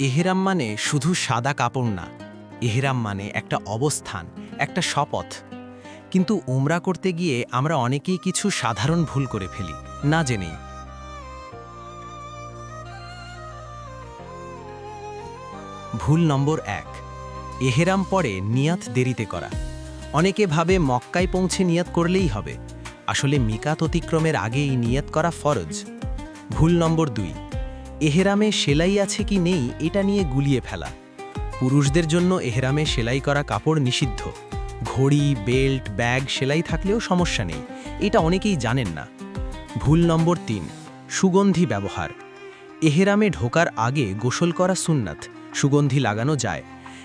এহেরাম মানে শুধু সাদা কাপড় না, এহেরাম মানে একটা অবস্থান, একটা শপথ। কিন্তু উমরা করতে গিয়ে আমরা অনেকেই কিছু সাধারণ ভুল করে ফেলি, না জেনেই। ভুল নম্বর এক, এহেরাম পরে নিয়াত দেরিতে করা। অনেকে ভাবে মক্কায় পৌঁছে নিয়াত করলেই হবে। আসলে মিকাত অতিক্রমের আগেই নিয়াত করা ফরজ। ভুল নম্বর দুই এহেরামে সেলাই আছে কি নেই এটা নিয়ে গুলিয়ে ফেলা। পুরুষদের জন্য এহেরামে সেলাই করা কাপড় নিষিদ্ধ। ঘড়ি, বেল্ট, ব্যাগ, সেলাই থাকলেও সমস্যা নেই। এটা অনেকেই জানেন না। ভুল নম্বর তিন, সুগন্ধি ব্যবহার। এহেরামে ঢোকার আগে গোসল করা সুন্নাত, সুগন্ধি লাগানো যায়।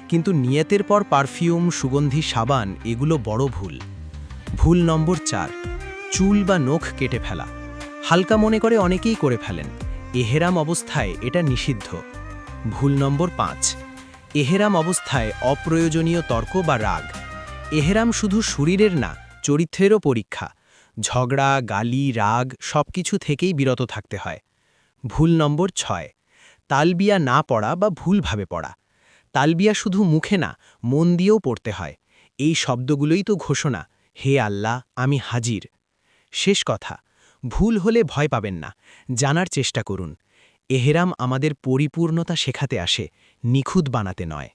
কিন্তু নিয়তের পর পারফিউম, সুগন্ধি সাবান, এগুলো বড় ভুল। ভুল নম্বর চার, চুল বা নখ কেটে ফেলা। হালকা মনে করে অনেকেই করে ফেলেন। এহেরাম অবস্থায় এটা নিষিদ্ধ। ভুল নম্বর পাঁচ। এহেরাম অবস্থায় অপ্রয়োজনীয় তর্ক বা রাগ। এহেরাম শুধু শরীরের না, চরিত্রেরও পরীক্ষা। ঝগড়া, গালি, রাগ সবকিছু থেকেই বিরত থাকতে হয়। ভুল নম্বর ছয়। তালবিয়া না পড়া বা ভুলভাবে পড়া। তালবিয়া শুধু মুখে না, মন দিয়েও পড়তে হয়। এই শব্দগুলোই তো ঘোষণা, হে আল্লাহ, আমি হাজির। শেষ কথা। ভুল হলে ভয় পাবেন না, জানার চেষ্টা করুন। এহেরাম আমাদের পরিপূর্ণতা শেখাতে আসে, নিখুঁত বানাতে নয়।